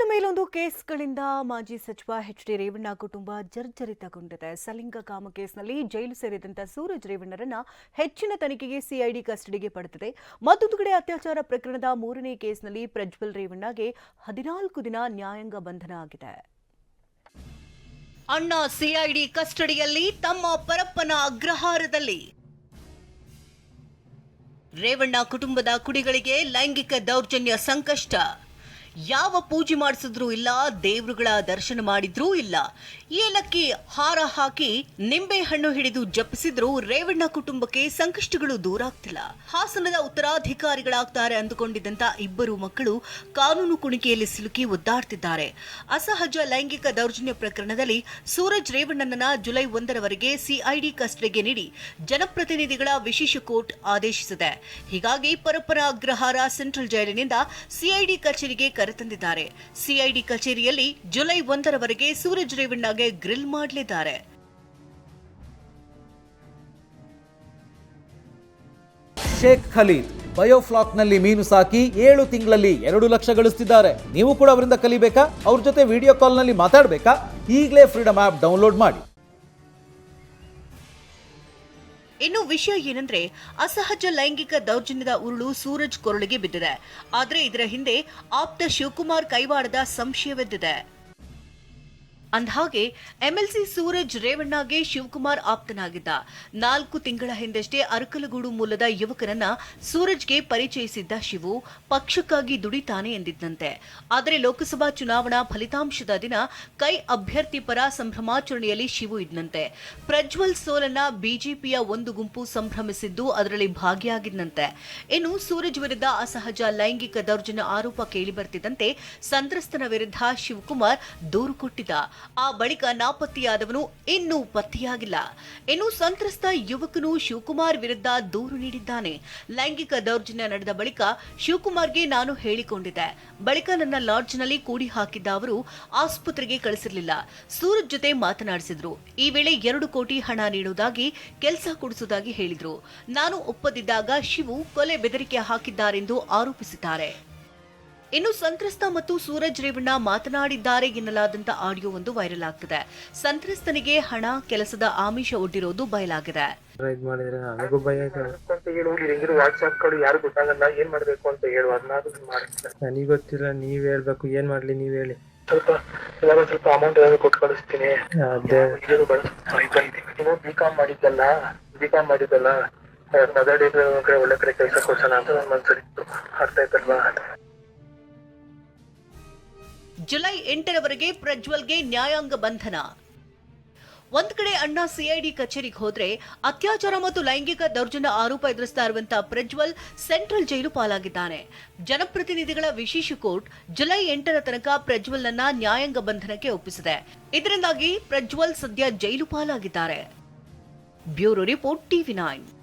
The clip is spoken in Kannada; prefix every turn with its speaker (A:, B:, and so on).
A: ಒಂದಾದ ಮೇಲೊಂದು ಕೇಸ್ಗಳಿಂದ ಮಾಜಿ ಸಚಿವ ಎಚ್ ಡಿ ರೇವಣ್ಣ ಕುಟುಂಬ ಜರ್ಜರಿತಗೊಂಡಿದೆ. ಸಲಿಂಗ ಕಾಮ ಕೇಸ್ನಲ್ಲಿ ಜೈಲು ಸೇರಿದಂತ ಸೂರಜ್ ರೇವಣ್ಣರನ್ನ ಹೆಚ್ಚಿನ ತನಿಖೆಗೆ ಸಿಐಡಿ ಕಸ್ಟಡಿಗೆ ಪಡೆದಿದೆ. ಮತ್ತೊಂದು ಕಡೆ ಅತ್ಯಾಚಾರ ಪ್ರಕರಣದ ಮೂರನೇ ಕೇಸ್ನಲ್ಲಿ ಪ್ರಜ್ವಲ್ ರೇವಣ್ಣಗೆ ಹದಿನಾಲ್ಕು ದಿನ ನ್ಯಾಯಾಂಗ ಬಂಧನ ಆಗಿದೆ.
B: ಅಣ್ಣ ಸಿಐಡಿ ಕಸ್ಟಡಿಯಲ್ಲಿ ತಮ್ಮ ಪರಪ್ಪನ ಅಗ್ರಹಾರದಲ್ಲಿ. ರೇವಣ್ಣ ಕುಟುಂಬದ ಕುಡಿಗಳಿಗೆ ಲೈಂಗಿಕ ದೌರ್ಜನ್ಯ ಸಂಕಷ್ಟ. ಯಾವ ಪೂಜೆ ಮಾಡಿಸಿದ್ರೂ ಇಲ್ಲ, ದೇವರುಗಳ ದರ್ಶನ ಮಾಡಿದ್ರೂ ಇಲ್ಲ. ಏಲಕ್ಕಿ ಹಾರ ಹಾಕಿ ನಿಂಬೆ ಹಣ್ಣು ಹಿಡಿದು ಜಪಿಸಿದ್ರೂ ರೇವಣ್ಣ ಕುಟುಂಬಕ್ಕೆ ಸಂಕಷ್ಟಗಳು ದೂರ ಆಗ್ತಿಲ್ಲ ಹಾಸನದ ಉತ್ತರಾಧಿಕಾರಿಗಳಾಗ್ತಾರೆ ಅಂದುಕೊಂಡಿದ್ದಂತ ಇಬ್ಬರು ಮಕ್ಕಳು ಕಾನೂನು ಕುಣಿಕೆಯಲ್ಲಿ ಸಿಲುಕಿ ಒದ್ದಾಡ್ತಿದ್ದಾರೆ. ಅಸಹಜ ಲೈಂಗಿಕ ದೌರ್ಜನ್ಯ ಪ್ರಕರಣದಲ್ಲಿ ಸೂರಜ್ ರೇವಣ್ಣನನ್ನ ಜುಲೈ ಒಂದರವರೆಗೆ ಸಿಐಡಿ ಕಸ್ಟಡಿಗೆ ನೀಡಿ ಜನಪ್ರತಿನಿಧಿಗಳ ವಿಶೇಷ ಕೋರ್ಟ್ ಆದೇಶಿಸಿದೆ. ಹೀಗಾಗಿ ಪರಪರ ಅಗ್ರಹಾರ ಸೆಂಟ್ರಲ್ ಜೈಲಿನಿಂದ ಸಿಐಡಿ ಕಚೇರಿಗೆ ಕರೆತಂದಿದ್ದಾರೆ. ಸಿಐಡಿ ಕಚೇರಿಯಲ್ಲಿ ಜುಲೈ ಒಂದರವರೆಗೆ ಸೂರಜ್ ರೇವಣ್ಣಗೆ ಗ್ರಿಲ್ ಮಾಡಲಿದ್ದಾರೆ.
C: ಶೇಖ್ ಖಲೀದ್ ಬಯೋಫ್ಲಾಕ್ನಲ್ಲಿ ಮೀನು ಸಾಕಿ ಏಳು ತಿಂಗಳಲ್ಲಿ ಎರಡು ಲಕ್ಷ ಗಳಿಸ್ತಿದ್ದಾರೆ. ನೀವು ಕೂಡ ಅವರಿಂದ ಕಲಿಬೇಕಾ? ಅವ್ರ ಜೊತೆ ವಿಡಿಯೋ ಕಾಲ್ನಲ್ಲಿ ಮಾತಾಡಬೇಕಾ? ಈಗಲೇ ಫ್ರೀಡಮ್ ಆ್ಯಪ್ ಡೌನ್ಲೋಡ್ ಮಾಡಿ.
B: ಇನ್ನು ವಿಷಯ ಏನಂದ್ರೆ, ಅಸಹಜ ಲೈಂಗಿಕ ದೌರ್ಜನ್ಯದ ಉರುಳು ಸೂರಜ್ ಕೊರಳಿಗೆ ಬಿದ್ದಿದೆ. ಆದರೆ ಇದರ ಹಿಂದೆ ಆಪ್ತ ಶಿವಕುಮಾರ್ ಕೈವಾಡದ ಸಂಶಯವೆದ್ದಿದೆ. ಅಂದ್ಹಾಗೆ ಎಂಎಲ್ಸಿ ಸೂರಜ್ ರೇವಣ್ಣಗೆ ಶಿವಕುಮಾರ್ ಆಪ್ತನಾಗಿದ್ದ. ನಾಲ್ಕು ತಿಂಗಳ ಹಿಂದಷ್ಟೇ ಅರಕಲಗೂಡು ಮೂಲದ ಯುವಕನನ್ನ ಸೂರಜ್ಗೆ ಪರಿಚಯಿಸಿದ್ದ ಶಿವು ಪಕ್ಷಕ್ಕಾಗಿ ದುಡಿತಾನೆ ಎಂದಿದ್ದಂತೆ ಆದರೆ ಲೋಕಸಭಾ ಚುನಾವಣಾ ಫಲಿತಾಂಶದ ದಿನ ಕೈ ಅಭ್ಯರ್ಥಿ ಪರ ಸಂಭ್ರಮಾಚರಣೆಯಲ್ಲಿ ಶಿವು ಇದ್ದಂತೆ ಪ್ರಜ್ವಲ್ ಸೋಲನ್ನ ಬಿಜೆಪಿಯ ಒಂದು ಗುಂಪು ಸಂಭ್ರಮಿಸಿದ್ದು ಅದರಲ್ಲಿ ಭಾಗಿಯಾಗಿದ್ದಂತೆ ಇನ್ನು ಸೂರಜ್ ವಿರುದ್ಧ ಅಸಹಜ ಲೈಂಗಿಕ ದೌರ್ಜನ್ಯ ಆರೋಪ ಕೇಳಿಬರ್ತಿದ್ದಂತೆ ಸಂತ್ರಸ್ತನ ವಿರುದ್ಧ ಶಿವಕುಮಾರ್ ದೂರು ಕೊಟ್ಟಿದ್ದ. ಆ ಬಳಿಕ ನಾಪತ್ತೆಯಾದವನು ಇನ್ನೂ ಪತ್ತೆಯಾಗಿಲ್ಲ. ಇನ್ನು ಸಂತ್ರಸ್ತ ಯುವಕನು ಶಿವಕುಮಾರ್ ವಿರುದ್ಧ ದೂರು ನೀಡಿದ್ದಾನೆ. ಲೈಂಗಿಕ ದೌರ್ಜನ್ಯ ನಡೆದ ಬಳಿಕ ಶಿವಕುಮಾರ್ಗೆ ನಾನು ಹೇಳಿಕೊಂಡಿದ್ದೆ. ಬಳಿಕ ನನ್ನ ಲಾಡ್ಜ್ನಲ್ಲಿ ಕೂಡಿ ಹಾಕಿದ್ದ ಅವರು ಆಸ್ಪತ್ರೆಗೆ ಕಳಿಸಿರಲಿಲ್ಲ. ಸೂರಜ್ ಜೊತೆ ಮಾತನಾಡಿಸಿದ್ರು. ಈ ವೇಳೆ ಎರಡು ಕೋಟಿ ಹಣ ನೀಡುವುದಾಗಿ ಕೆಲಸ ಕೊಡಿಸುವುದಾಗಿ ಹೇಳಿದ್ರು. ನಾನು ಒಪ್ಪದಿದ್ದಾಗ ಶಿವು ಕೊಲೆ ಬೆದರಿಕೆ ಹಾಕಿದ್ದಾರೆಂದು ಆರೋಪಿಸಿದ್ದಾರೆ. ಇನ್ನು ಸಂತ್ರಸ್ತ ಮತ್ತು ಸೂರಜ್ ರೇವಣ್ಣ ಮಾತನಾಡಿದ್ದಾರೆ ಎನ್ನಲಾದಂತ ಆಡಿಯೋ ಒಂದು ವೈರಲ್ ಆಗ್ತಿದೆ. ಸಂತ್ರಸ್ತನಿಗೆ ಹಣ ಕೆಲಸದ ಆಮಿಷ ಒಡ್ಡಿರೋದು ಬಯಲಾಗಿದೆ.
D: ಇದ್ ಮಾಡಿದ್ರೆ ನನಗೂ ಭಯ ಇದೆ.
E: ಅಂತ ಹೇಳು ಹೆಂಗಿರೋ ವಾಟ್ಸ್ಆಪ್ಗಳು ಯಾರು ಗೊತ್ತಾಗಲ್ಲ ಏನ್ ಮಾಡ್ಬೇಕು ಅಂತ ಹೇಳು ಅದನ್ನಾದ್ರೂ
D: ನನಗ್ ಗೊತ್ತಿಲ್ಲ ನೀವ್ ಹೇಳ್ಬೇಕು ಏನ್ ಮಾಡ್ಲಿ ನೀವ್ ಹೇಳಿ.
E: ಸ್ವಲ್ಪ ಇವಾಗ ಸ್ವಲ್ಪ ಅಮೌಂಟ್ ಏನಾದ್ರು ಕೊಟ್ಟು ಕಳಿಸ್ತೀನಿ.
D: ಅದೇ.
E: ಇದು ನೀನು ಬಿ ಕಾಮ್ ಮಾಡಿದ್ದಲ್ಲ ಬಿ ಕಾಮ್ ಮಾಡಿದ್ದಲ್ಲ ಅದರ್ ಡೇ ಒಳ್ಳೆ ಕಡೆ ಕೆಲಸ ಕೊಡ್ಸೋಣ ಅಂತ ನನ್ನ ಮನ್ಸಲ್ಲಿತ್ತು ಅರ್ಥ ಆಯ್ತಲ್ವಾ?
B: ಜುಲೈ ಎಂಟರವರೆಗೆ ಪ್ರಜ್ವಲ್ಗೆ ನ್ಯಾಯಾಂಗ ಬಂಧನ. ಒಂದ್ ಕಡೆ ಅಣ್ಣ ಸಿಐಡಿ ಕಚೇರಿಗೆ ಹೋದ್ರೆ ಅತ್ಯಾಚಾರ ಮತ್ತು ಲೈಂಗಿಕ ದೌರ್ಜನ್ಯ ಆರೋಪ ಎದುರಿಸ್ತಾ ಇರುವಂತಹ ಪ್ರಜ್ವಲ್ ಸೆಂಟ್ರಲ್ ಜೈಲು ಪಾಲಾಗಿದ್ದಾನೆ. ಜನಪ್ರತಿನಿಧಿಗಳ ವಿಶೇಷ ಕೋರ್ಟ್ ಜುಲೈ ಎಂಟರ ತನಕ ಪ್ರಜ್ವಲ್ನನ್ನ ನ್ಯಾಯಾಂಗ ಬಂಧನಕ್ಕೆ ಒಪ್ಪಿಸಿದೆ. ಇದರಿಂದಾಗಿ ಪ್ರಜ್ವಲ್ ಸದ್ಯ ಜೈಲು ಪಾಲಾಗಿದ್ದಾರೆ. Bureau report TV nine.